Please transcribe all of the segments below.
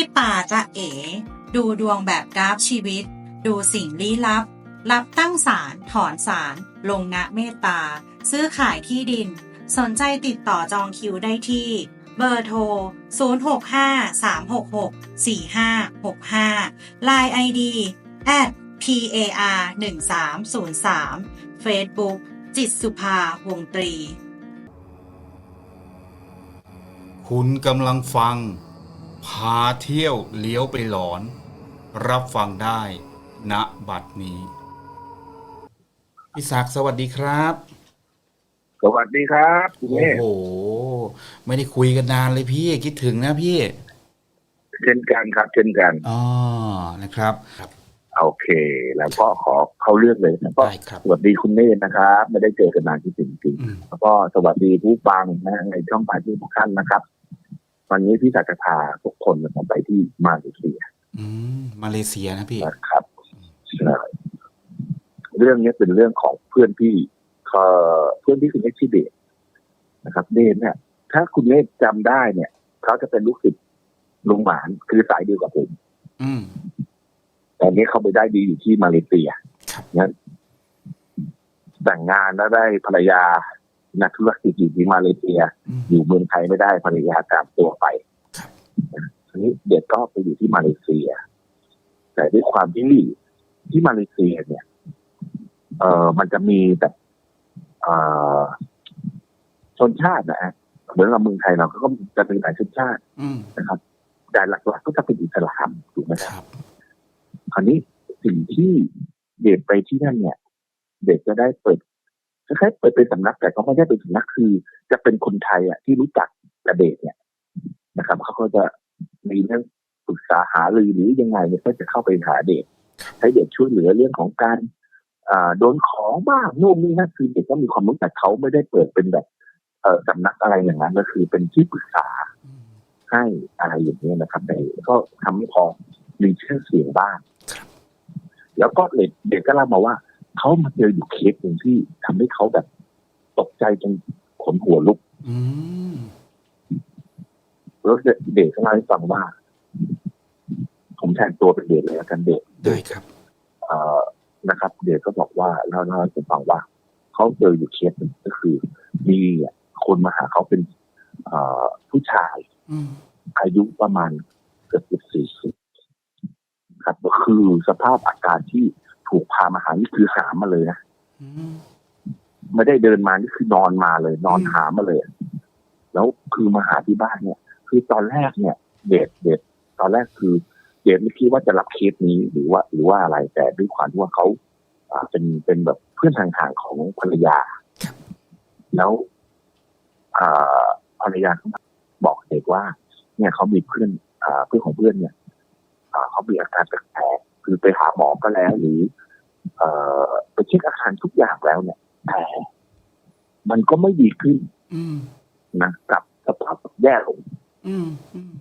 ที่ป่าจะเอ๋ ดูดวงแบบกราฟชีวิต ดูสิ่งลี้ลับ รับตั้งศาลถอนศาลลงนะเมตตา ซื้อขายที่ดิน สนใจติดต่อจองคิวได้ที่ เบอร์โทร 0653664565 Line ID at par 1303 Facebook จิตสุภาวงตรี คุณกำลังฟัง พาเที่ยวเลี้ยวไปหลอน รับฟังได้ ณบัดนี้พี่ศักดิ์สวัสดีครับ สวัสดีครับคุณโอ้เมฆโห ไม่ได้คุยกันนานเลยพี่คิดถึงนะพี่เช่นกันครับเช่นกันอ๋อนะครับครับโอเค แล้วก็ขอเข้าเรื่องเลยนะก็ได้ครับสวัสดีคุณเมฆนะครับ ไม่ได้เจอกันนานที่จริงอืม ๆแล้วก็สวัสดีผู้ฟังนะในช่องปาที่ทุกท่านนะครับ วันนี้พี่ศักดิ์จะพาทุกคนนะครับไปที่มาเลเซีย อืมมาเลเซียนะพี่นะครับใช่เรื่องนี้เป็นเรื่องของเพื่อนพี่เอ่อเพื่อนพี่คือเอ็กซิเดตนะครับเดนเนี่ย ถ้าคุณเมฆจำได้เนี่ยเขาจะเป็นลูกศิษย์ลุงหมานคือสายเดียวกับผมอืมตอนนี้เขาไปได้ดีอยู่ที่มาเลเซียครับงั้นแต่งงานแล้วได้ภรรยา นักธุรกิจอยู่ที่มาเลเซียอืมอยู่เมืองไทยไม่ได้ภรรยากลับตัวไปครับทีนี้เด็กก็ไปอยู่ที่มาเลเซีย แต่ด้วยความที่ที่มาเลเซียเนี่ย เออมันจะมีแบบเออชนชาตินะฮะเหมือนกับเมืองไทยเราก็จะมีหลายชนชาติอืมนะครับแต่หลักๆก็จะเป็นอิสลามถูกไหมคครับรับคราวนี้สิ่งที่เด็กไปที่นั่นเนี่ย เด็กจะได้เปิด คล้ายๆเปิดเป็นสำนักแต่ก็ไม่ได้เป็นสำนักคือ จะเป็นคนไทยอะที่รู้จักกับเด็กเนี่ยนะครับเขาก็จะมีเรื่องปรึกษาหารือหรือยังไงเนี่ยก็จะเข้าไปหาเด็กให้เด็กช่วยเหลือเรื่องของการอ่าโดนของบ้างนู่นนี่นั่นคือเด็กก็มีความรู้แต่เขาไม่ได้เปิดเป็นแบบเออสำนักอะไรอย่างนั้น ก็คือเป็นที่ปรึกษาอืมให้อะไรอย่างนี้ยนะครับแต่ก็ทำให้พอมีชื่อเสียงบ้างครับแล้วก็เด็กเด็กก็เล่ามาว่า เขามาเจออยู่เคสหนึ่งที่ทำให้เขาแบบตกใจจนขนหัวลุกอืมแล้วเด็กก็เล่าให้ฟังว่า ผมแทนตัวเป็นเด็กเลยแล้วกันเด็กได้ครับเอ่อนะครับ เด็กก็บอกว่าเล่าเล่าให้ผมฟังว่าเขาเจออยู่เคสหนึ่งก็คือ มีคนมาหาเขาเป็นเอ่อผู้ชายอืมอายุประมาณเกือบสี่สิบครับก็คือสภาพอาการที่ ถูกพามาหานี่คือหามาเลยนะอืมไม่ได้เดินมานี่คือนอนมาเลย นอนอืมหามาเลย แล้วคือมาหาที่บ้านเนี่ย คือตอนแรกเนี่ย เด็กเด็กตอนแรกคือ เด็กไม่คิดว่าจะรับเคสนี้หรือว่า หรือว่าอะไรแต่ด้วยความที่ว่าเขาอ่าเป็นเป็นแบบเพื่อนห่างๆของภรรยา แล้วอ่าภรรยาก็บอกเด็กว่า เนี่ยเขามีเพื่อนอ่าเพื่อนของเพื่อนเนี่ยอ่าเขามีอาการแปลกๆ คือไปหาหมอก็แล้วหรือเอ่อไปเช็คอาการทุกอย่างแล้วเนี่ยแต่มันก็ไม่ดีขึ้นอืมนะกลับสภาพแย่ลงอืมอืม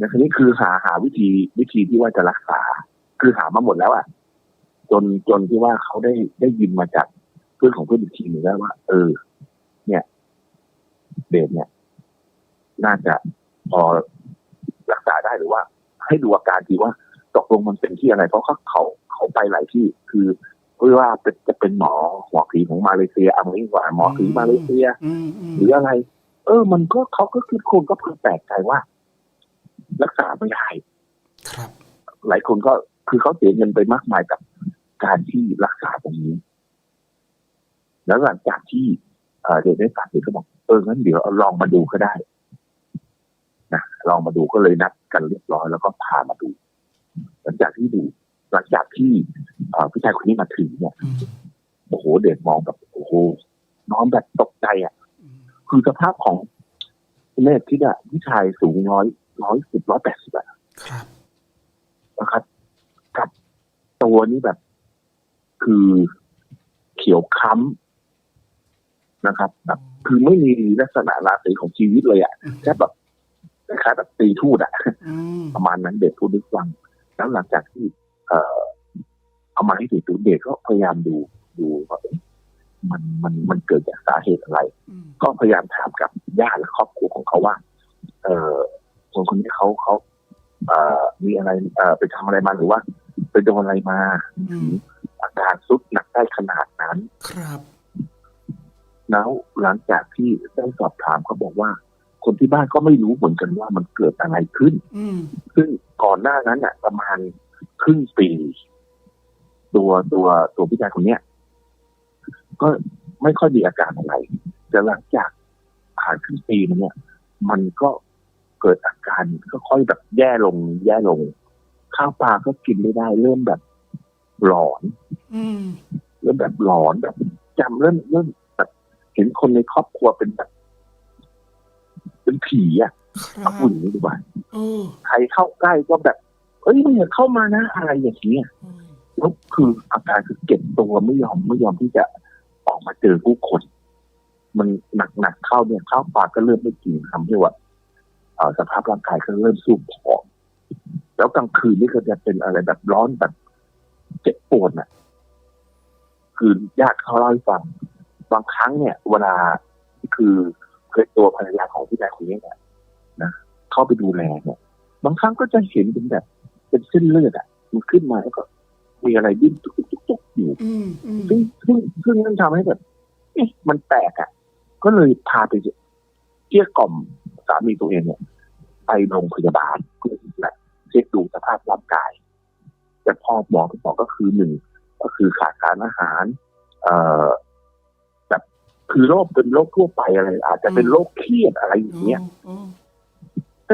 นะทีนี้คือหาหาวิธีวิธีที่ว่าจะรักษา คือหามาหมดแล้วอะ จนจนที่ว่าเขาได้ได้ยินมาจากเพื่อนของเพื่อนอีกทีหนึงแล้วว่า เออ เนี่ยเดนเนี่ย น่าจะพอรักษาได้หรือว่า ให้ดูอาการทีว่า ตกลงมันเป็นที่อะไร เพราะเขาเขาเขาไปหลายที่ คือเพื่อว่าเป็นจะเป็นหมอหมอผีของมาเลเซียเอางี้ดีกว่าหมอผีมาเลเซียอืมอืมหรืออะไร เออ มันก็เขาก็คือคนก็เพิ่งแปลกใจว่า รักษาไม่ได้ครับ หลายคนก็คือเขาเสียเงินไปมากมายกับการที่รักษาตรงนี้ แล้วหลังจากที่เอ่อเด็กได้ตัดสินก็บอกเอองั้นเดี๋ยวเอาลองมาดูก็ได้นะลองมาดูก็เลยนัดกันเรียบร้อยแล้วก็พามาดู หลังจากที่ดูหลังจากที่เอ่อผู้ชายคนนี้มาถึงเนี่ยอืมโอ้โหเด็กมองแบบโอ้โหน้องแบบตกใจอะอืมคือสภาพของเนตที่อะผู้ชายสูงร้อยร้อยสิบร้อยแปดสิบอะครับนะครับ กับตัวนี้แบบ คือเขียวค้ำนะครับ แบบ คือไม่มีลักษณะราศีของชีวิตเลยอะอืมแค่แบบคล้ายๆแบบตีทูดอะอืมประมาณนั้นเด็กพูดด้วยฟัง แล้วหลังจากที่ เอ่อเอามาให้ถึงตัวเด็กก็พยายามดูดูว่าเอ๊ะมันมันมันเกิดจากสาเหตุอะไรอืมก็พยายามถามกับญาติและครอบครัวของเขาว่า เออคนคนนี้เขาเขาเอ่อมีอะไร เอ่อไปทำอะไรมาหรือว่า ไปโดนอะไรมาอืมอาการสุดหนักได้ขนาดนั้น ครับ แล้วหลังจากที่ได้สอบถามเขาบอกว่า คนที่บ้านก็ไม่รู้เหมือนกันว่ามันเกิดอะไรขึ้นอืมซึ่ง ก่อนหน้านั้นน่ะ ประมาณครึ่งปี ตัวตัวตัวพี่ชายคนเนี้ย ก็ไม่ค่อยมีอาการอะไรแต่หลังจากผ่านครึ่งปีมาเนี่ย มันก็เกิดอาการก็ค่อยแบบแย่ลง แย่ลง ข้าวปลาก็กินไม่ได้ เริ่มแบบหลอนอืมเริ่มแบบหลอนแบบจำเริ่มเริ่มแบบเห็นคนในครอบครัวเป็นแบบ เป็นผีอะ ครัเอาบพูดอย่างนี้ดีกว่าเออใครเข้าใกล้ก็แบบ เอ้ยมึงอย่าเข้ามานะอะไรอย่างนี้ยอืมแล้วคืออาการคือเก็บตัวไม่ยอมไม่ยอมที่จะออกมาเจอผู้คน มันหนักหนักๆเข้าเนี่ยข้าวปลาก็เริ่มไม่กินทำให้ว่าเอ่อสภาพร่างกายก็เริ่มสู้ผอมแล้วกลางคืนนี่ก็จะเป็นอะไรแบบร้อนแบบเจ็บปวดน่ะ คือญาติเขาเล่าให้ฟัง บางครั้งเนี่ย เวลาคือเคยตัวภรรยาของพี่นายคนนี้เนี่ยนะ เข้าไปดูแลเนี่ยบางครั้งก็จะเห็นเป็นแบบ เป็นเส้นเลือดอะ มันขึ้นมาแล้วก็มีอะไรดิ้นตุกตุกตุกตุกอยู่อืมอืมซึ่งซึ่งซึ่งนั่นทำให้แบบเอ๊ะมันแปลกอะ ก็เลยพาไปเกลี้ยกล่อมสามีตัวเองเนี่ย ไปโรงพยาบาลเพื่อที่จะเช็คดูสภาพร่างกาย แต่พอหมอที่บอกก็คือหนึ่งก็คือขาดสารอาหาร เอ่อแบบคือโรคเป็นโรคทั่วไปอะไร อาจจะเป็นโรคเครียดอะไรอย่างเงี้ยอืม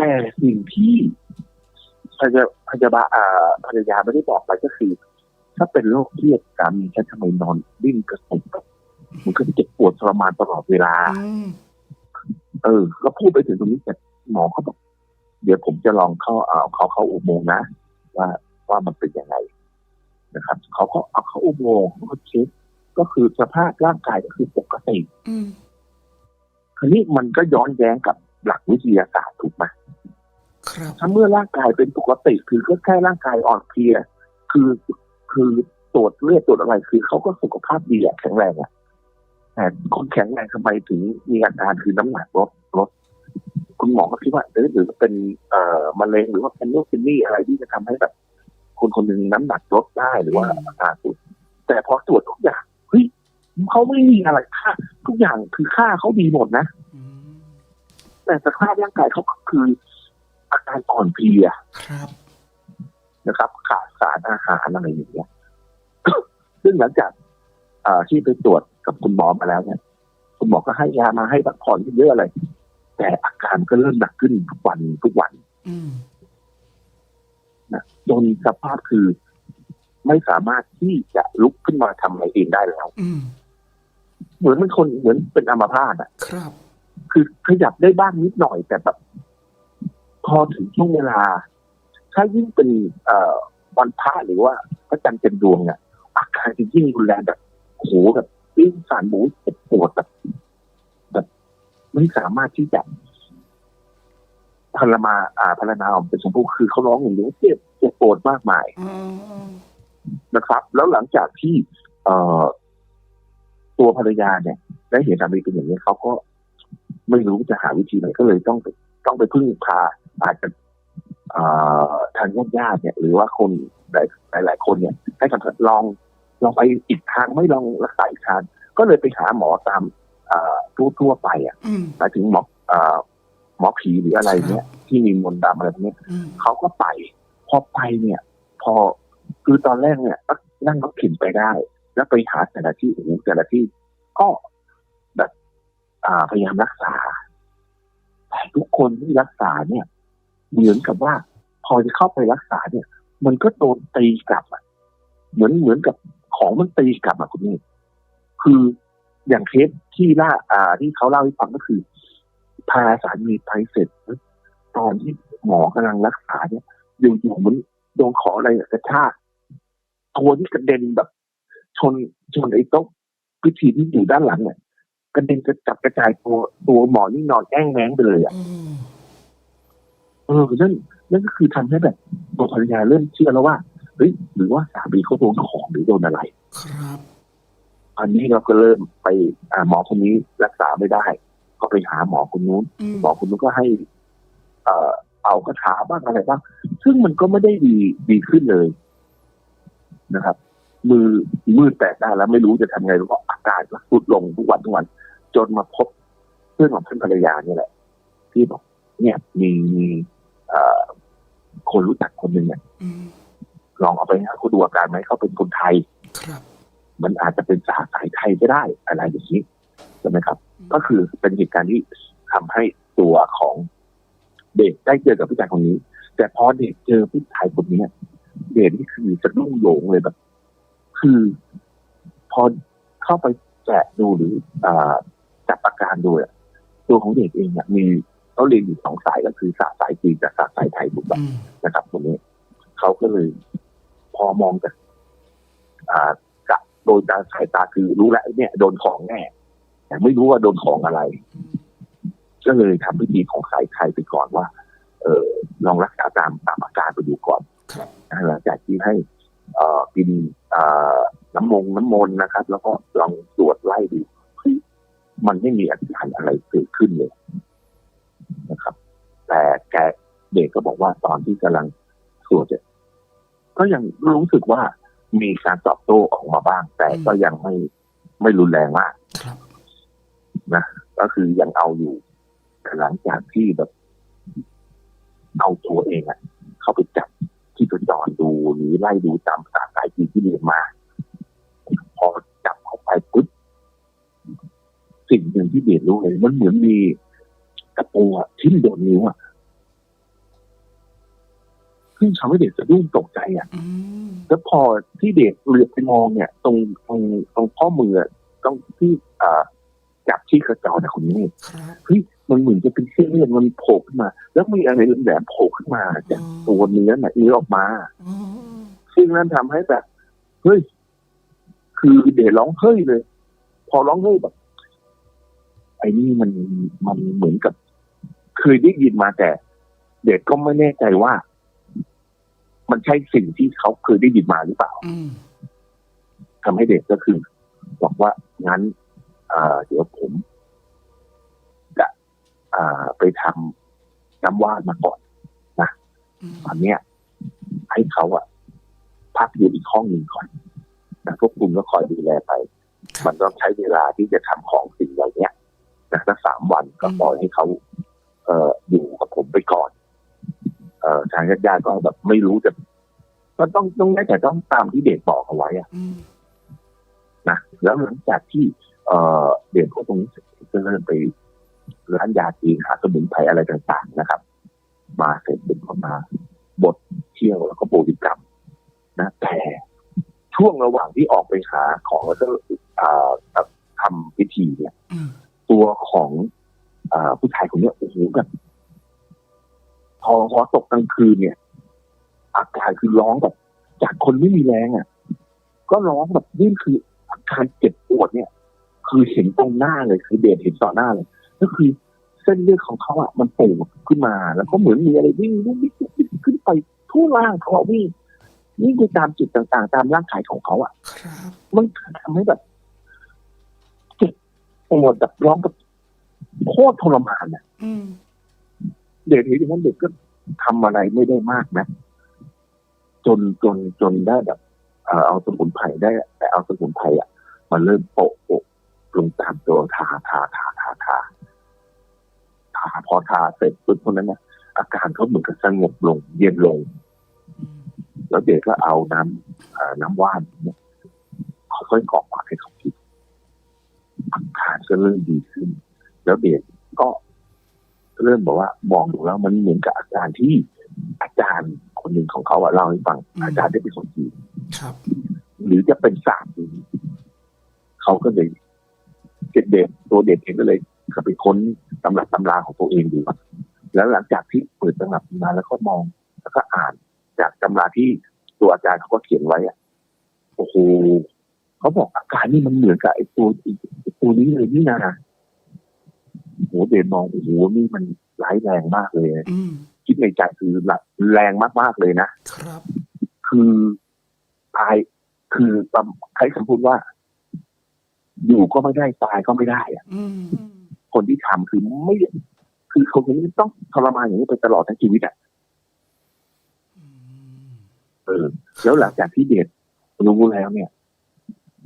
แต่สิ่งที่พยาพยาบาลอ่าภรรยาไม่ได้บอกไปก็คือ ถ้าเป็นโรคเครียดสามีฉันทำไมนอนดิ้นกระตุกแบบมันก็เจ็บปวดทรมานตลอดเวลาอืมเออ ก็พูดไปถึงตรงนี้แต่หมอเขาบอกเดี๋ยวผมจะลองเข้าเอาเขาเข้าอุโมงค์นะว่าว่ามันเป็นยังไงนะครับเขาก็เอาเข้าอุโมงค์เขาก็เช็คก็คือสภาพร่างกายก็คือปกติอืมคราวนี้มันก็ย้อนแย้งกับ หลักวิทยาศาสตร์ถูกไหมครับถ้าเมื่อร่างกายเป็นปกติคือก็แค่ร่างกายอ่อนเพลีย คือคือตรวจเลือดตรวจอะไรคือเขาก็สุขภาพดีอะแข็งแรงอะแต่คนแข็งแรงทำไมถึงมีอาการคือน้ำหนักลดลดคุณหมอก็คิดว่าเออหรือเป็นเอ่อมะเร็งหรือว่าเป็นโรคเป็นนี่อะไรที่จะทำให้แบบคนคนหนึ่งน้ำหนักลดได้หรือว่าอาการสุดแต่พอตรวจทุกอย่างเฮ้ยเขาไม่มีอะไรค่าทุกอย่างคือค่าเขาดีหมดนะอืม แต่สภาพร่างกายเขาก็คืออาการอ่อนเพลียครับนะครับ ขาดสารอาหารอะไรอย่างเงี้ย ซึ่งหลังจากเอ่อที่ไปตรวจกับคุณหมอมาแล้วเนี่ย คุณหมอก็ให้ยามาให้พักผ่อนเยอะอะไร แต่อาการก็เริ่มหนักขึ้นทุกวันทุกวันอืมนะจนสภาพคือไม่สามารถที่จะลุกขึ้นมาทำอะไรเองได้แล้วอืมเหมือนเป็นคนเหมือนเป็นอัมพาตอะ ครับ คือขยับได้บ้างนิดหน่อย แต่แบบพอถึงช่วงเวลา ถ้ายิ่งเป็นเอ่อวันพระหรือว่าพระจันทร์เต็มดวงเนี่ยอาการจะยิ่งรุนแรงแบบโอ้โหแบบปิ้งสารหมูเจ็บปวดแบบแบบไม่สามารถที่จะพลมาอ่าพลนาออกเป็นชมพูคือเขาร้องอย่างเดียวเจ็บเจ็บปวดมากมายอืมนะครับ แล้วหลังจากที่ เอ่อ ตัวภรรยาเนี่ย ได้เห็นสามีเป็นอย่างนี้เขาก็ ไม่รู้จะหาวิธีไหนก็เลยต้องไปต้องไปพึ่งพาอาจจะเอ่อทางญาติญาติๆเนี่ย หรือว่าคนหลายหลายๆคนเนี่ย ให้คำสั่งลองลองไปอีกทางไม่ลองรักษาอีกทางก็เลยไปหาหมอตามเอ่อทั่วทั่วๆไปอะอืมหมายถึงหมอเอ่อหมอผีหรืออะไรเนี่ย ที่มีมนต์ดำอะไรพวกเนี้ยอืมเขาก็ไป พอไปเนี่ย พอคือตอนแรกเนี่ยก็นั่งรถเข็นไปได้ แล้วไปหาแต่ละที่โอ้โหแต่ละที่ ก็แบบอ่า พยายามรักษาแต่ทุกคนที่รักษาเนี่ย เหมือนกับว่า พอจะเข้าไปรักษาเนี่ย มันก็โดนตีกลับอะเหมือนเหมือนกับของมันตีกลับอะคุณนี่คืออย่างเคสที่ล่าอ่า ที่เขาเล่าให้ฟังก็คือ พาสามีไปเสร็จตอนที่หมอกำลังรักษาเนี่ยอยู่ๆมันโดนขออะไรกระชากตัวที่กระเด็นแบบ ชนชนไอ้โต๊ะพิธีที่อยู่ด้านหลังเนี่ย กระเด็นกระจับกระจายตัวตัวหมอนี่นอนแอ้งแม้งไปเลยอะอืมเออนั่นนั่นก็คือทำให้แบบตัวภรรยาเริ่มเชื่อแล้วว่าเฮ้ยหรือว่าสามีเขาโดนของหรือโดนอะไร ครับอันนี้เราก็เริ่มไปอ่าหมอคนนี้รักษาไม่ได้ ก็ไปหาหมอคนนู้นอืมหมอคนนู้นก็ให้ เอ่อเอาคาถาบ้างอะไรบ้างซึ่งมันก็ไม่ได้ดีดีขึ้นเลยนะครับ มือมือแตกได้แล้วไม่รู้จะทำไงแล้วก็อาการก็ทรุดลงทุกวันทุกวัน จนมาพบเพื่อนของเพื่อนภรรยาเนี่ยแหละที่บอก เนี่ยมีมีเอ่อคนรู้จักคนหนึ่งเนี่ยอืมลองเอาไปให้เขาดูอาการไหมเขาเป็นคนไทย ครับ มันอาจจะเป็นสาสายไทยก็ได้อะไรอย่างนี้ใช่ไหมครับ ก็คือเป็นเหตุการณ์ที่ทำให้ตัวของเด็กได้เจอกับผู้ชายคนนี้ แต่พอเด็กเจอผู้ชายคนนี้เด็กนี่คือสะดุ้งโหลงเลยแบบ คือ พอเข้าไปแกะดูหรืออ่า จับอาการดูอะตัวของเด็กเองเนี่ยมีเขาเรียนอยู่สองสายก็คือสาสายจีนกับสาสายไทยถูกไหมอืมนะครับตรงนี้เขาก็เลยพอมองจากอ่ากะโดยการสายตาคือรู้แล้วเนี่ยโดนของแน่แต่ไม่รู้ว่าโดนของอะไร ก็เลยทำพิธีของสายไทยไปก่อนว่า เออลองรักษาตามตามอาการไปดูก่อนครับนะหลังจากที่ให้เอ่อกินเอ่อน้ำมงน้ำมนต์นะครับ แล้วก็ลองตรวจไล่ดูเฮ้ย มันไม่มีอาการอะไรเกิดขึ้นเลยนะครับ แต่แกเด็กก็บอกว่าตอนที่กำลังตรวจเนี่ยก็ยังรู้สึกว่ามีการตอบโต้ออกมาบ้าง แต่ก็ยังไม่ไม่รุนแรงมากครับนะก็คือยังเอาอยู่แต่หลังจากที่แบบเอาตัวเองอะเข้าไปจับที่ตัวจรดูหรือไล่ดูตามสาสายจีนที่เรียนมา พอจับเข้าไปปุ๊บ สิ่งหนึ่งที่เบียดรู้เลย มันเหมือนมีกระปูอะทิ่มโดนนิ้วอะซึ่งทำให้เด็กสะดุ้งตกใจอะอืมแล้วพอที่เด็กเหลือบไปมองเนี่ย ตรงตรงตรงข้อมืออะตรงที่อ่าจับที่กระจอนะคุณนี่ครับเฮ้ยมันเหมือนจะเป็นเส้นเลือดมันโผล่ขึ้นมา แล้วมีอะไรแหลมๆโผล่ขึ้นมาจากตัวเนื้อน่ะเนื้อออกมาอ๋อซึ่งนั่นทำให้แบบเฮ้ยคือเดชร้องเฮ้ยเลย พอร้องเฮ้ยแบบ ไอ้นี่มันมันเหมือนกับ เคยได้ยินมาแต่ เด็กก็ไม่แน่ใจว่า มันใช่สิ่งที่เขาเคยได้ยินมาหรือเปล่าอืมทำให้เด็กก็คือ บอกว่างั้นเอ่อเดี๋ยวผมจะอ่าไปทำน้ำว่านมาก่อนอืมตอนเนี้ยให้เขาอะพักอยู่อีกห้องหนึ่งก่อนนะพวกคุณก็คอยดูแลไปครัมับนต้องใช้เวลาที่จะทำของสิ่งเหล่าเนี้ย นะสักสามวันก็อืมปล่อยให้เขาเอ่ออยู่กับผมไปก่อน เอ่อทางญาติๆก็แบบไม่รู้จะก็ต้องต้องได้แต่ต้องตามที่เด็กบอกเอาไว้อะอืมนะแล้วหลังจากที่ เอ่อเด็กพวกตรงนี้เสร็จก็เริ่มไปร้านยาจีนหาสมุนไพรอะไรต่าง ๆ นะครับ มาเสร็จเป็นก็มาบทเที่ยวแล้วก็บริกรรม นะ แต่ช่วงระหว่างที่ออกไปหาของแล้วก็อ่าแบบทำพิธีเนี่ยอืม ตัวของอาผู้ชายคนเนี้ยโอ้โหแบบพอพอตกกลางคืนเนี่ย อาการคือร้องแบบจากคนไม่มีแรงอะ ก็ร้องแบบนี่คืออาการเจ็บปวดเนี่ย คือเห็นตรงหน้าเลยคือเดชเห็นต่อหน้าเลย ก็คือเส้นเลือดของเขาอะมันโป่งขึ้นมา แล้วก็เหมือนมีอะไรวิ่งวิ่งวิ่งวิ่งขึ้นไปทั่วร่างเขาอะวิ่งวิ่งไปตามจุดต่างๆ ตามร่างกายของเขาอะครับมันทำให้แบบเจ็ บปวดแบบร้องแบบโคตรทรมานอะอืมเด็กเห็นอย่างนั้นเด็กก็ทำอะไรไม่ได้มากนะจนจนจนได้แบบเอ่อเอาสมุนไพรได้ แต่เอาสมุนไพรอะมันเริ่มโปะโปะลงตามตัวทาทาทาทาทาทาพอทาเสร็จปุ๊บคนนั้นนะอาการเขาเหมือนกับสงบลง เย็นลงอืมแล้วเด็กก็เอาน้ำเอ่อน้ำว่านเนี่ยค่อยๆกรอกปากให้เขากิน อาการก็เริ่มดีขึ้น แล้วเด็กก็เริ่มบอกว่ามองดูแล้วมันเหมือนกับอาการที่อาจารย์คนหนึ่งของเขาอะเล่าให้ฟัง อาจารย์ได้เป็นคนจีนครับ หรือจะเป็นศาสตร์จีนเขาก็เลยเด็กๆตัวเด็กเองก็เลยเข้าไปค้นตำรับตำราของตัวเองดูแล้วหลังจากที่เปิดตำรับมาแล้วก็มองแล้วก็อ่านจากตำราที่ตัวอาจารย์เขาก็เขียนไว้อะโอ้โห เขาบอกอาการนี่มันเหมือนกับไอ้ตัวไอ้ตัวนี้เลยนี่นาโอ้โหเดนมองโอ้โหนี่มันร้ายแรงมากเลยอืมคิดในใจคือแรงมากๆเลยนะครับ คือตายคือใช้คำพูดว่า อยู่ก็ไม่ได้ตายก็ไม่ได้อะอืมคนที่ทำคือไม่ คือเขาคนนี้ต้องทรมานอย่างนี้ไปตลอดทั้งชีวิตอะอืมเออแล้วหลังจากที่เด็กรู้แล้วเนี่ย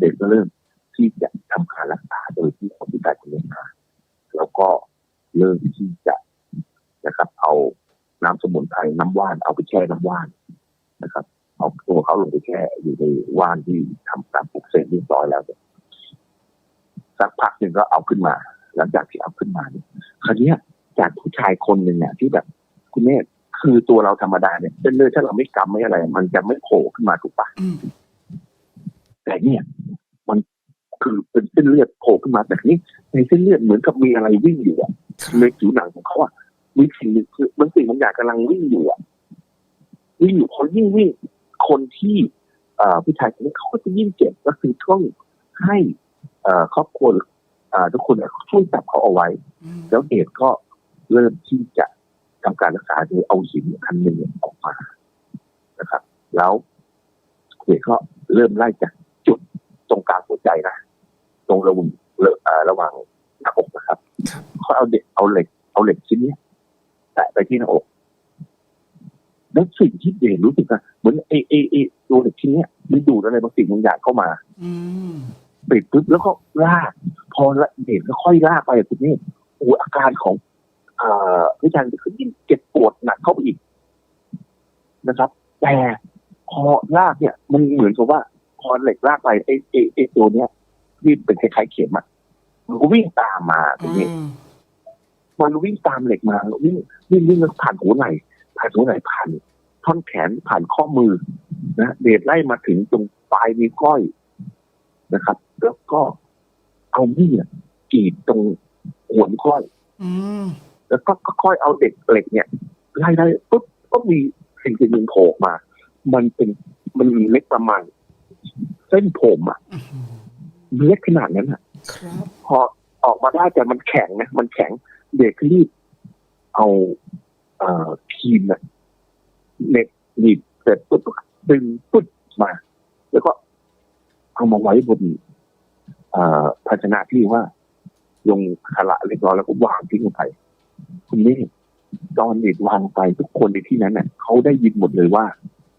เด็กก็เริ่มที่จะทำการรักษาโดยที่คนที่ตายคนนี้มาแล้วก็เริ่มที่จะนะครับ เอาน้ำสมุนไพรน้ำว่านเอาไปแช่น้ำว่านนะครับ เอาตัวเขาลงไปแช่อยู่ในว่านที่ทำการปลุกเสกเรียบร้อยแล้วเนี่ยสักพักหนึ่งก็เอาขึ้นมา หลังจากที่เอาขึ้นมาเนี่ยคราวเนี้ยจากผู้ชายคนหนึ่งเนี่ยที่แบบ คุณเนตคือตัวเราธรรมดาเนี่ยเส้นเลือดถ้าเราไม่กำไม่อะไร มันจะไม่โผล่ขึ้นมาถูกปะอืมแต่เนี่ยมัน คือเป็นเส้นเลือดโผล่ขึ้นมาแต่นี้ ในเส้นเลือดเหมือนกับมีอะไรวิ่งอยู่อะคในรับผิวหนังของเขาอะมีสิ่งหนึ่งคือบางสิ่งบางอย่างกำลังวิ่งอยู่อะวิ่งอยู่พอยิ่งวิ่งคนที่เอ่อผู้ชายคนนี้เขาก็จะยิ่งเจ็บก็คือต้องให้เอ่อครอบครัวเอ่อทุกคนเนี่ยช่วยจับเขาเอาไว้อืมแล้วเดชก็เริ่มที่จะทำการรักษาโดยเอาหินอันหนึ่งออกมานะครับ แล้วเดชก็เริ่มไล่จากจุดตรงกลางหัวใจนะต รงระหว่างเอ่อระหว่างหน้าอกนะครับครับเขาเอาเด็กเอาเหล็ก เอาเหล็กชิ้นเนี้ยแตะไปที่หน้าอกแล้วสิ่งที่เดชรู้สึกอะเหมือนไอ้ไอ้ไอ้ตัวเหล็กชิ้นเนี้ยมันดูดอะไรบางสิ่งบางอย่างเข้ามาอืมปิดปุ๊บแล้วก็ลาก พอละเด็กก็ค่อยลากไปอะคุณนี่โอ้อาการของเอ่อวิชาคือยิ่งเจ็บปวดหนักเข้าไปอีกนะครับ แต่พอลากเนี่ย มันเหมือนกับว่า พอเหล็กลากไปไอ้ไอ้ไอ้ตัวเนี้ย ที่เป็นคล้ายๆเข็มอะมันก็วิ่งตามมาคุณนี่อืมมันวิ่งตามเหล็กมาวิ่งวิ่งวิ่งแล้วผ่านหัวไหล่ผ่านหัวไหล่ผ่านท่อนแขนผ่านข้อมือนะเดชไล่มาถึงตรงปลายนิ้วก้อยนะครับ แล้วก็เอามีดกรีดตรงหัวนิ้วก้อยอืมแล้วก็ค่อยๆเอาเด็กเหล็กเนี่ยไล่ได้ปุ๊บก็มีสิ่งสิ่งหนึ่งโผล่ออกมา มันเป็นมันเล็กประมาณเส้นผมอะอื้อหือ เล็กขนาดนั้นอะครับพอออกมาได้แต่มันแข็งนะมันแข็งเด็กรีบเอาเอ่อครีมนะเน็ตหนีบเสร็จปุ๊บก็ดึงปุ๊บมา แล้วก็เอามาไว้บนเอ่อภาชนะที่ว่าลงขละเล็กน้อยแล้วก็วางทิ้งลงไปคุณนี่ตอนเด็กวางไปทุกคนในที่นั้นเน่ะเขาได้ยินหมดเลยว่า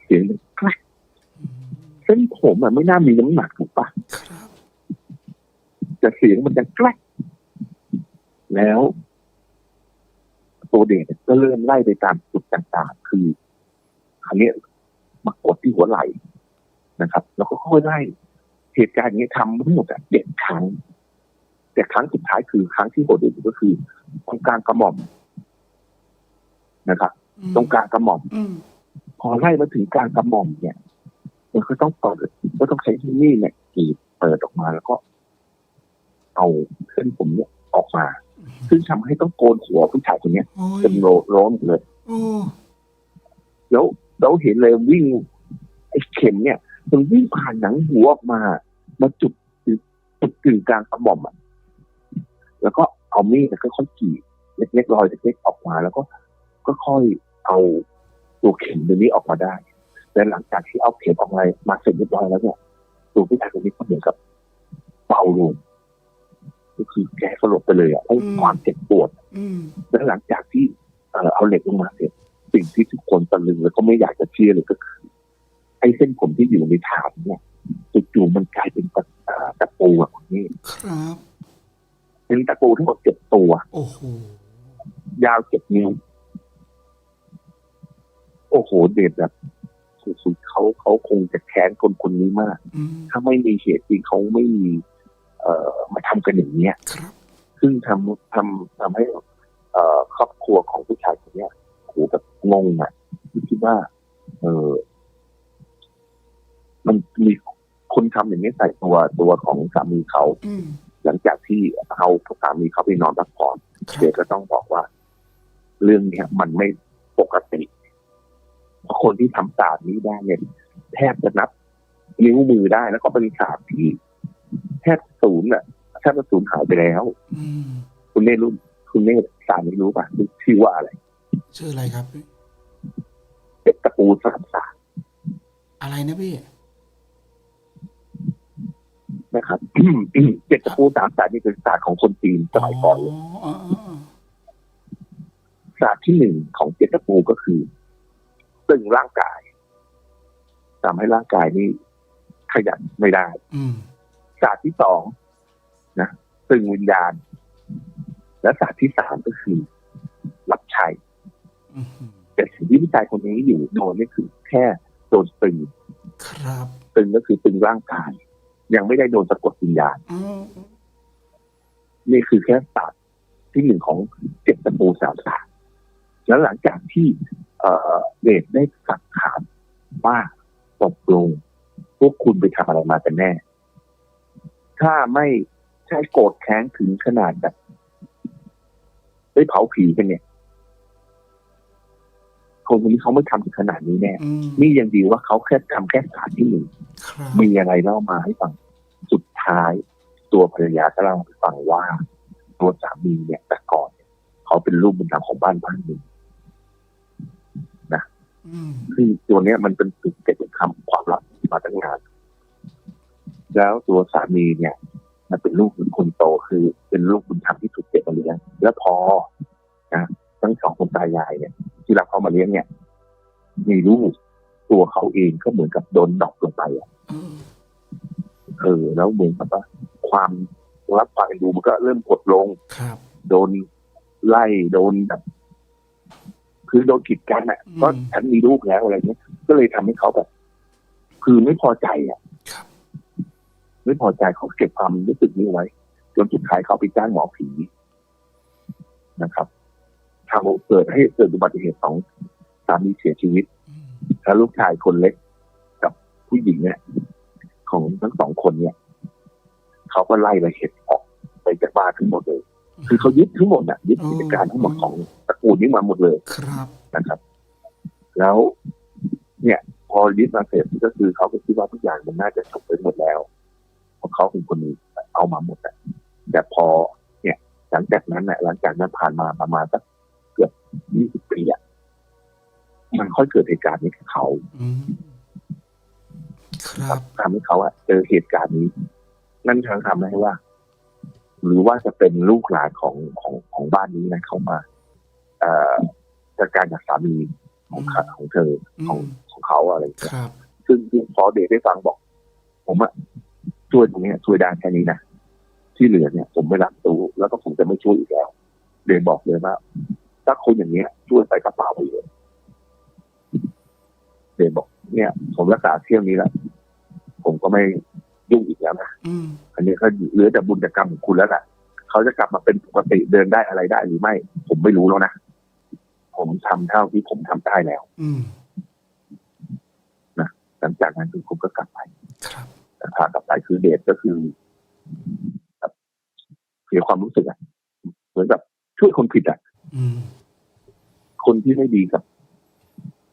เสียงมันแกรกอืมเส้นผมอะไม่น่ามีน้ำหนักถูกปะครับ แต่เสียงมันจะแกล้งแล้วตัวเด็กก็เริ่มไล่ไปตามจุดต่างๆ คือครั้งนี้ยมากดที่หัวไหล่นะครับ แล้วก็ค่อยไล่เหตุการณ์อย่างนี้ทำทั้งหมดอะเจ็ดครั้ง แต่ครั้งสุดท้ายคือครั้งที่โหดที่สุดก็คือตรงกลางกระหม่อมนะครับอืมตรงกลางกระหม่อมอืมพอไล่มาถึงกลางกระหม่อมเนี่ยมันก็ต้องเปิดก็ต้องใช้ที่นี่เนี่ยกรีดเปิดออกมาแล้วก็ เอาเส้นผมเนี่ยออกมา ซึ่งทำให้ต้องโกนหัวผู้ชายคนเนี้ยโอ้ยจนโลร้อนเลยโอ้แล้วเราเห็นเลยวิ่งไอ้เข็มเนี่ยมันวิ่งผ่านหนังหัวออกมา มาจุดจุดกึ่งกลางกระหม่อมอะแล้วก็เอามีดก็ค่อยๆกรีดเล็กๆรอยเล็กๆออกมา แล้วก็ก็ค่อยเอาตัวเข็มตัวนี้ออกมาได้และหลังจากที่เอาเข็มออกมามาเสร็จเรียบร้อยแล้วเนี่ยตัวผู้ชายคนนี้ก็เหมือนกับเบาลงก็ คือแกสลบไปเลยอะเพราะความเจ็บปวดอืมและหลังจากที่เอ่อเอาเหล็กลงมาเสร็จสิ่งที่ทุกคนตะลึงแล้วก็ไม่อยากจะเชื่อเลยก็คือไอ้เส้นผมที่อยู่ในฐานเนี่ยจู่ๆมันกลายเป็นตะเอ่อตะปูอะคนนี้ครับเป็นตะปูทั้งหมดเจ็ดตัวโอ้โหยาวเจ็ดนิ้วโอ้โหเด็ดแบบสุดๆเขาเขาคงจะแค้นคนคนนี้มากอืมถ้าไม่มีเหตุจริงเขาไม่มี เอ่อมาทำกันอย่างเนี้ยครับซึ่งทำทำทำให้เอ่อครอบครัวของผู้ชายคนเนี้ยโหแบบงงอะคิดว่า เออมันมีคนทำอย่างนี้ใส่ตัวตัวของสามีเขาอืมหลังจากที่เอาสามีเขาไปนอนพักผ่อนครัเด็บกก็ต้องบอกว่า เรื่องเนี้ยมันไม่ปกติเพราะคนที่ทำศาสตร์นี้ได้เนี่ยแทบจะนับนิ้วมือได้แล้วก็เป็นศาสตร์ที่ แทบศูนย์อะแทบจะศูนย์หายไปแล้วอืมคุณเนธรู้คุณเนธศาสตร์นี้รู้ป่ะชื่อว่าอะไร ชื่ออะไรครับเป็นตะปูสามศาสตร์อะไรนะพี่นะครับเจ็ดตะปูสามศาสตร์นี่เป็นศาสตร์ของคนจีนสมัยก่อนเลยอ๋ออ๋อาสตร์ที่หนึ่งของเจตตะปูก็คือตึงร่างกายทำให้ร่างกายนี้ขยันไม่ได้อืม ศาสตร์ที่สองนะตึงวิญญาณ และศาสตร์ที่สามก็คือรับใช้อืมแต่สิ่งที่ผู้ชายคนนี้อยู่โดนนี่คือแค่โดนตึง ครับ ตึงก็คือตึงร่างกาย ยังไม่ได้โดนสะกดวิญญาณอืมนี่คือแค่ศาสตร์ที่หนึ่งของเจ็ดตะปูสามศาสตร์แล้วหลังจากที่เอ่อเดชได้สักถามว่าตกลงพวกคุณไปทำอะไรมากันแน่ ถ้าไม่ใช่โกรธแค้นถึงขนาดแบบได้เผาผีกันเนี่ยคนคนนี้เขาไม่ทำถึงขนาดนี้แน่อืมนี่ยังดีว่าเขาแค่ทำแค่ศาสตร์ที่หนึ่งครับมีอะไรเล่ามาให้ฟัง สุดท้าย ตัวภรรยาก็เล่าให้ฟังว่า ตัวสามีเนี่ยแต่ก่อนเนี่ยเขาเป็นลูกบุญธรรมของบ้านบ้านหนึ่งอืมซึ่งตัวเนี้ยมันเป็นจุดเก็บเป็นคำความลับมาตั้งนาน แล้วตัวสามีเนี่ยมันเป็นลูกคนโตคือ เป็นลูกบุญธรรมที่ถูกเก็บมาเลี้ยงแล้วพอนะทั้งสองคนตายายเนี่ย ที่รับเขามาเลี้ยงเนี่ย มีลูกตัวเขาเองก็เหมือนกับโดนดรอกลงไปอะอืมเออแล้วเหมือนกับว่าความรับความเอ็นดูมันก็เริ่มกดลงครับโดนไล่โดนแบบคือโดนกีดกันอะก็ฉันมีลูกแล้วอะไรเงี้ยก็เลยทำให้เขาแบบ คือไม่พอใจอะครับ ไม่พอใจเขาเก็บความรู้สึกนี้ไว้ จนสุดท้ายเขาไปจ้างหมอผีนะครับทำเกิดให้เกิดอุบัติเหตุของสามีเสียชีวิตอืมแล้วลูกชายคนเล็กกับผู้หญิงเนี่ย ของทั้งสองคนเนี่ยเขาก็ไล่ละเอียดออกไปจากบ้านทั้งหมดเลย คือเขายึดทั้งหมดน่ะยึดกิจการทั้งหมดของตระกูลนี้มาหมดเลยครับนะครับ แล้ว เนี่ย พอยึดมาเสร็จก็คือเขาก็คิดว่าทุกอย่างมันน่าจะจบไปหมดแล้ว เพราะเขาเป็นคนเอามาหมดอะแต่พอเนี่ยหลังจากนั้นน่ะหลังจากนั้นผ่านมาประมาณสักเกือบยี่สิบปีอะมันค่อยเกิดเหตุการณ์นี้กับเขาอืมครับทำให้เขาอะเจอเหตุการณ์นี้ นั่นทางทำให้ว่า หรือว่าจะเป็นลูกหลานของของของบ้านนี้นะเขามาเอ่อจัดการกับสามีของเขาของเธออืมของของเขาอะไรอย่างคเงี้ยรับซึ่งซึ่งพอเดทได้ฟังบอก ผมอะ ช่วยตรงเนี้ยช่วยได้แค่นี้นะที่เหลือเนี่ย ผมไม่รับรู้แล้วก็ผมจะไม่ช่วยอีกแล้วเดนบอกเลยว่าถ้าคนอย่างเนี้ย ช่วยใส่กระเป๋าไปเลยเดนบอก เนี่ย ผมรักษาเที่ยวนี้แล้วผมก็ไม่ยุ่งอีกแล้วนะอืมอันนี้ก็เหลือแต่บุญกรรมของคุณแล้วแหละเขาจะกลับมาเป็นปกติเดินได้อะไรได้หรือไม่ ผมไม่รู้แล้วนะผมทำเท่าที่ผมทำได้แล้วอืมหลังจากนั้นคือผมก็กลับไปครับ แต่พากลับไปคือเดทก็คือแบบเสียความรู้สึกอะเหมือนกับช่วยคนผิดอะอืมคนที่ไม่ดีกับ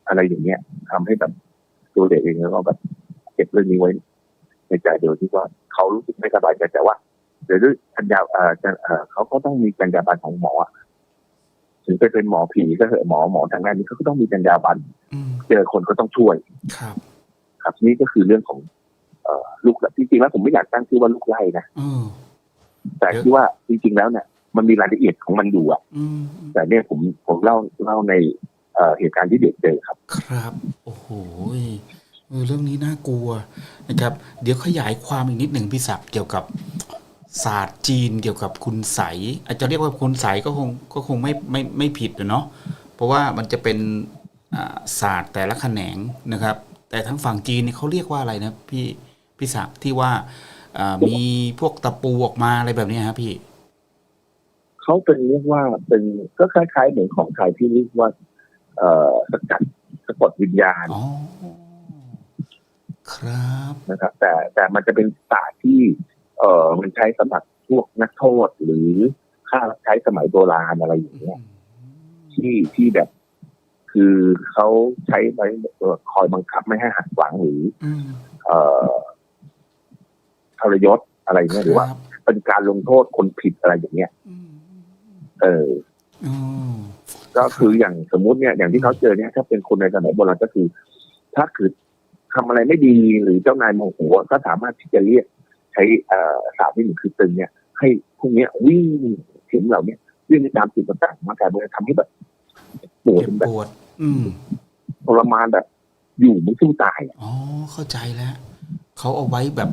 อะไรอย่างเงี้ยทำให้แบบตัวเด็กเองแล้วก็แบบเก็บเรื่องนี้ไว้ ในใจโดยที่ว่าเขารู้สึกไม่สบายใจแต่ว่าเดี๋ยวด้วยปัญญาเอ่อจะเอ่อเขาก็ต้องมีปัญญาบันของหมออะถึงไปเป็นหมอผีก็เถอะหมอหมอทางด้านนี้เขาก็ต้องมีปัญญาบันอืมเจอคนก็ต้องช่วยครับ ครับนี่ก็คือเรื่องของเอ่อ ลูกจริงๆแล้วผมไม่อยากตั้งชื่อว่าลูกไล่นะเออแต่ที่ว่าจริง ๆ แล้วเนี่ยมันมีรายละเอียดของมันอยู่อะอืมแต่เนี่ยผมผมเล่าเล่าในเอ่อเหตุการณ์ที่เด็กเจอครับ ครับ โอ้โหเออเรื่องนี้น่ากลัวนะครับ เดี๋ยวขยายความอีกนิดหนึ่งพี่ศักดิ์เกี่ยวกับศาสตร์จีนเกี่ยวกับคุณใสยอาจจะเรียกว่าคุณใสยก็คงก็คงไม่ไม่ไม่ผิดอะเนาะเพราะว่ามันจะเป็นอ่าศาสตร์แต่ละแขนงนะครับ แต่ทั้งฝั่งจีนเนี่ยเขาเรียกว่าอะไรนะพี่ พี่ศักดิ์ที่ว่าอ่ามีพวกตะปูออกมาอะไรแบบเนี้ยครับพี่เขาเป็นเรียกว่าเป็นก็คล้ายๆเหมือนของไทยที่เรียกว่า เอ่อสกัดสะกดวิญญาณอ๋อครับนะครับ แต่แต่มันจะเป็นศาสตร์ที่ เอ่อมันใช้สำหรับพวกนักโทษหรือค่ารับใช้สมัยโบราณอะไรอย่างเงี้ยที่ที่แบบ คือเขาใช้ไว้เอ่อคอยบังคับไม่ให้หักหวังหรืออืมเอ่อ ทรยศอะไรเงี้ยหรือว่าครับเป็นการลงโทษคนผิดอะไรอย่างเงี้ยอืมเอออ๋อก็คืออย่างสมมุติเนี่ย อย่างที่เขาเจอเนี่ยถ้าเป็นคนในสมัยโบราณก็คือ ถ้าคือทำอะไรไม่ดีหรือเจ้านายโมโหก็สามารถที่จะเรียก ใช้เอ่อศาสตร์ที่หนึ่งคือตึงเนี่ย ให้พวกเนี้ยวิ่งเข็มเหล่าเนี้ยวิ่งไปตามจุดต่างๆมากลายเป็นทำให้แบบปวดเจ็บแบบปวดอืมทรมานแบบ อยู่ไม่สู้ตายอะอ๋อเข้าใจแล้วเขาเอาไว้แบบ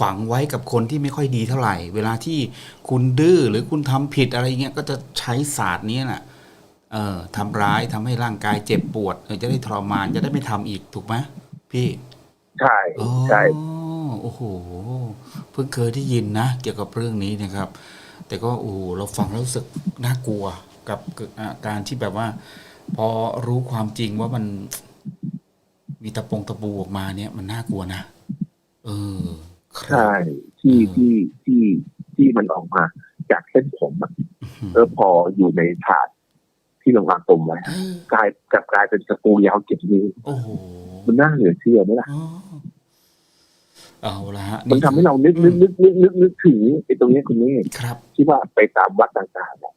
ฝังไว้กับคนที่ไม่ค่อยดีเท่าไหร่ เวลาที่คุณดื้อหรือคุณทำผิดอะไรเงี้ยก็จะใช้ศาสตร์นี้น่ะเอ่อทำร้ายทำให้ร่างกายเจ็บปวดเออจะได้ทรมานจะได้ไม่ทำอีกถูกไหมพี่ใช่อ๋อใช่โอ้โหเพิ่งเคยได้ยินนะเกี่ยวกับเรื่องนี้นะครับ แต่ก็โอ้โหเราฟังแล้วรู้สึกน่ากลัวกับอ่าการที่แบบว่า พอรู้ความจริงว่ามันมีตะปงตะปูออกมาเนี่ย มันน่ากลัวนะเออครับ ใช่ที่อืมที่ที่ที่มันออกมา จากเส้นผมอะเออพออยู่ในถาดที่ลงอากลมไว้เออกลายกลับกลายเป็นสกรูยาวเจ็ดนิ้วโอ้โหมันน่าเหลือเชื่อไหมล่ะอ๋อเอาละฮะมันทำให้เรานึกนึกนึกนึกนึกนึกถึงไอ้ตรงเนี้ยคุณนี่ครับที่ว่าไปตามวัดต่างๆเนี่ย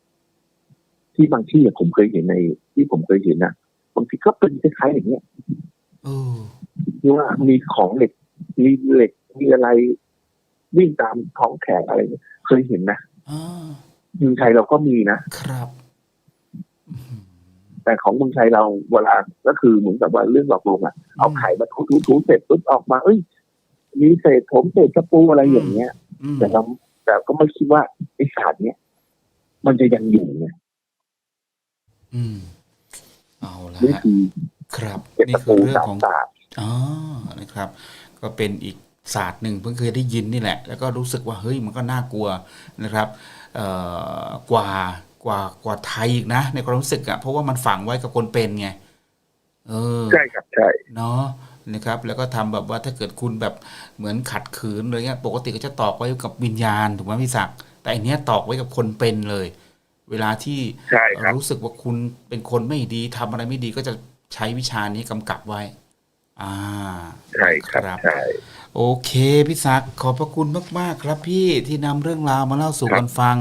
ที่บางที่อะผมเคยเห็นใน ที่ผมเคยเห็นนะบางทีก็เป็นคล้ายๆอย่างเงี้ยเออที่ว่ามีของเหล็กมีเหล็ก มีอะไรวิ่งตามท้องแขนอะไรเนี่ยเคยเห็นนะอ่าเมืองไทยเราก็มีนะครับอื้อหือแต่ของเมืองไทยเราเวลาก็คือเหมือนกับว่าเรื่องหลอกลวงอะเอาไข่มาทุๆๆเสร็จปุ๊บออกมา เอ้ย มีเศษผมเศษกระปูอะไรอย่างเงี้ยอืมแต่เราแต่ก็ไม่คิดว่าไอ้ศาสตร์เนี้ยมันจะยังอยู่ไงอืม เอาละนี่ฮะคือครับเป็นนี่ตะคือปูเรื่องสามของศาสตร์อ๋อนะครับ ก็เป็นอีก ศาสตร์หนึ่งเพิ่งเคยได้ยินนี่แหละ แล้วก็รู้สึกว่าเฮ้ยมันก็น่ากลัวนะครับเอ่อกว่ากว่ากว่าไทยอีกนะ ในความรู้สึกอะเพราะว่ามันฝังไว้กับคนเป็นไงเออใช่ครับใช่เนาะนะครับ แล้วก็ทำแบบว่าถ้าเกิดคุณแบบเหมือนขัดขืนอะไรเงี้ยปกติก็จะตอกไว้กับวิญญาณถูกไหมพี่ศักดิ์แต่อันเนี้ยตอกไว้กับคนเป็นเลย เวลาที่ใช่ครับรู้สึกว่าคุณเป็นคนไม่ดีทำอะไรไม่ดีก็จะใช้วิชานี้กำกับไว้ อ่า ใช่ครับครับใช่ โอเคพี่ศักดิ์ขอบพระคุณมาก ๆ ครับพี่ที่นำเรื่องราวมาเล่าสู่กันฟัง